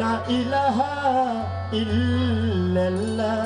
La ilaha illallah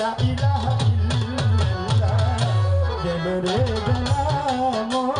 la ilaha illallah, de lo de la amor.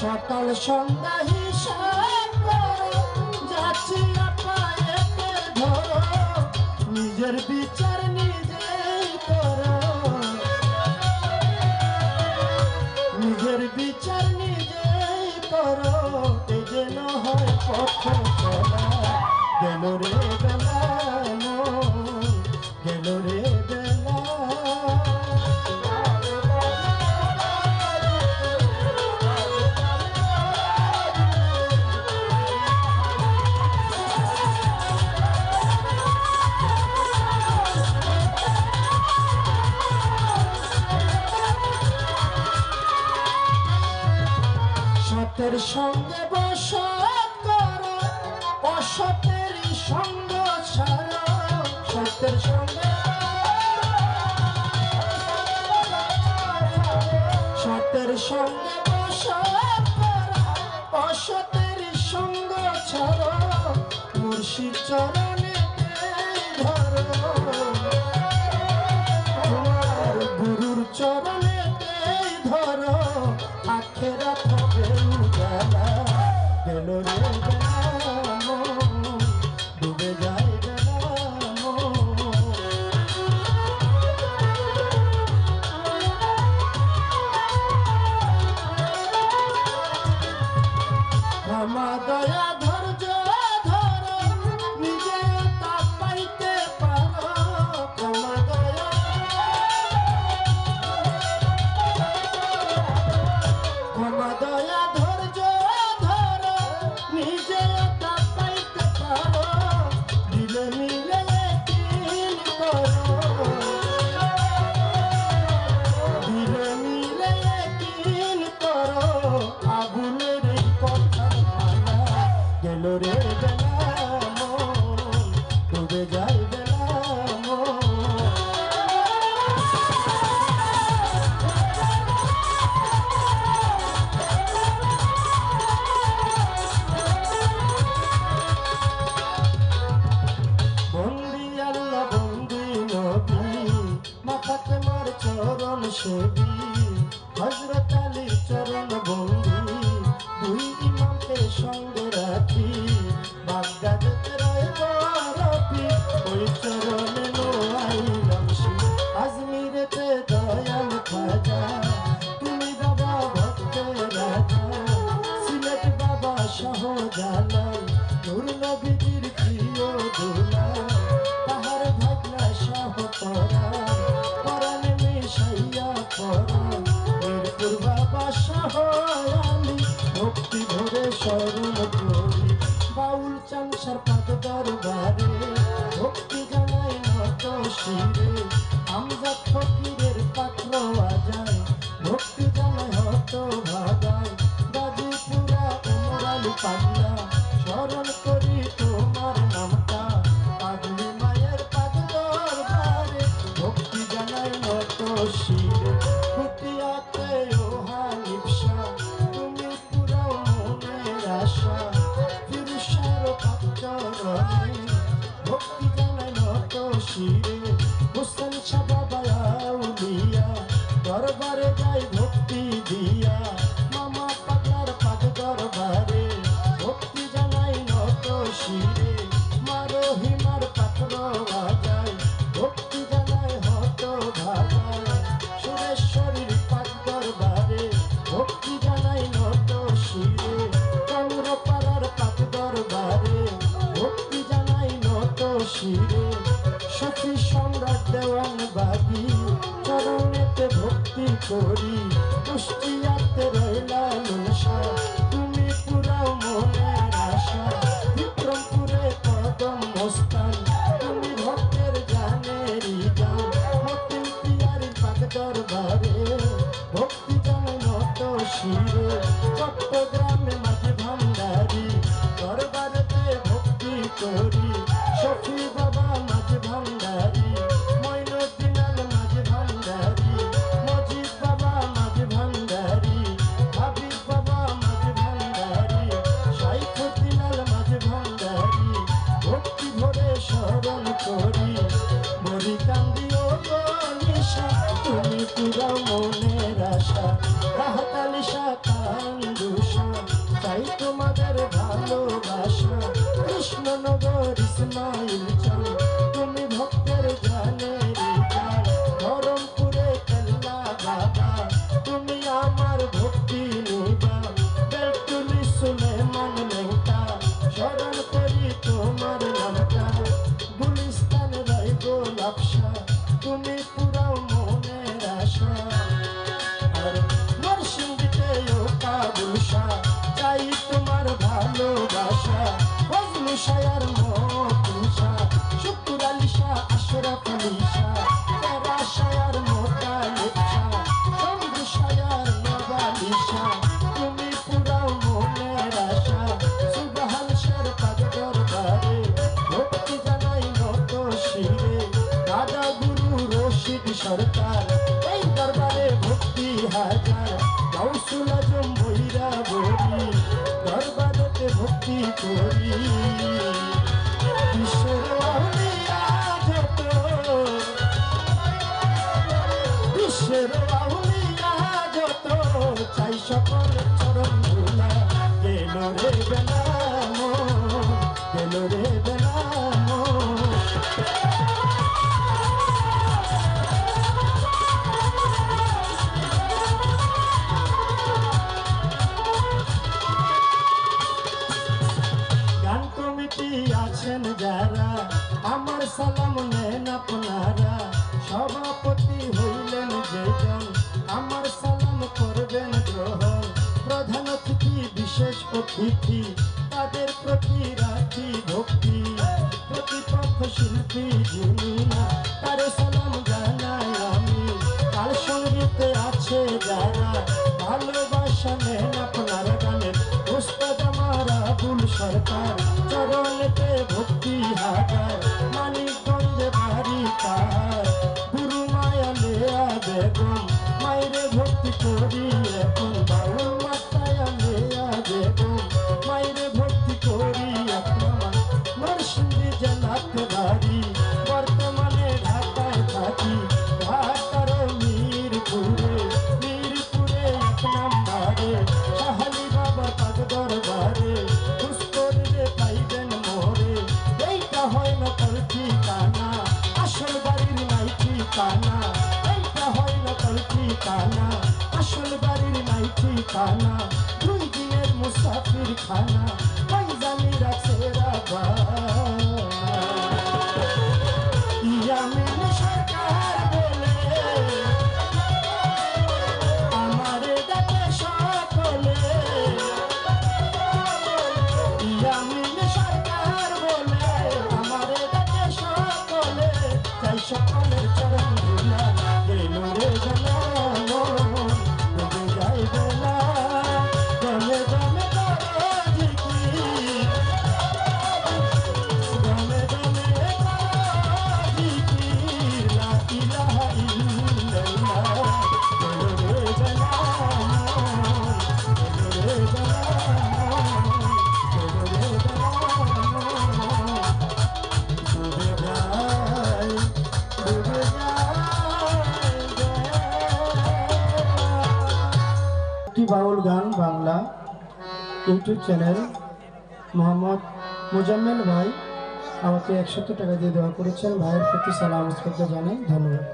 সকাল সন্ধ্যা হিসাব করো যাচ্ছি পায়েতে নিজের বিচার নিজেই করো। নিজের বিচার নিজেই করো। এ যেন হয় পথ কেন গেল রে গেল সতের সঙ্গে বস করো অসতের সঙ্গ ছাড়ো সতের সঙ্গে সতের সঙ্গে বাবা সহ আমি ভক্তি ভরে স্মরণ করি। বাউল চাংসার পাদ দরবারে, ভক্তি জানাই নত শিরে। আমজাদ ফকিরের পাত্র আজায় ভক্তি জানাই হত ভাগায়। গাজীপুরা, উমরালি পাগলা স্মরণ করি তোমার শিরে সখী সম্রাট দেওয়ান বাগি, চরণেতে ভক্তি করি, কুষ্টিয়াতে রইলা লুসা তুমি পুরাও মনের আশা, বিক্রমপুরে কদম মোস্তান তুমি ভক্তের গানেরই গান, মতিন পিয়ারি পাক দরবারে, ভক্তি জানাই নত শিরে, চট্টগ্রামে মাঝে ভান্ডারি, দরবারেতে ভক্তি করি। সখী tonight. আলী শাহ তেরা শায়ার মোটা লেপসা চন্দ্র শায়ার নবালি শাহ তুমি পুরাও মনের আশা, সুবহান শের পাগ দরবারে, ভক্তি জানাই নত শিরে। দাদা গুরু রশিদ সরকার, এই দরবারে ভক্তি হাজার। গাউসুল করি। বিশ্বের সকল চরণ ভুলা কেন রে বেলা? অতিথি তাদের প্রতি রাখি ভক্তি। প্রতিপক্ষ শিল্পী যিনি সালাম জানাই আমি। তার সঙ্গীতে আছে যারা ভালোবাসা আপনার গানের উস্তাদ আমার আবুল সরকার, চরণেতে ভক্তি খানা দুই দিনের মুসাফির খানা পাইজানি রাখছে রাবা বাউল গান বাংলা ইউটিউব চ্যানেল মোহাম্মদ মোজাম্মেল ভাই আমাকে একশত টাকা দিয়ে দেওয়া করেছেন। ভাইয়ের প্রতি সালাম জানাই। ধন্যবাদ।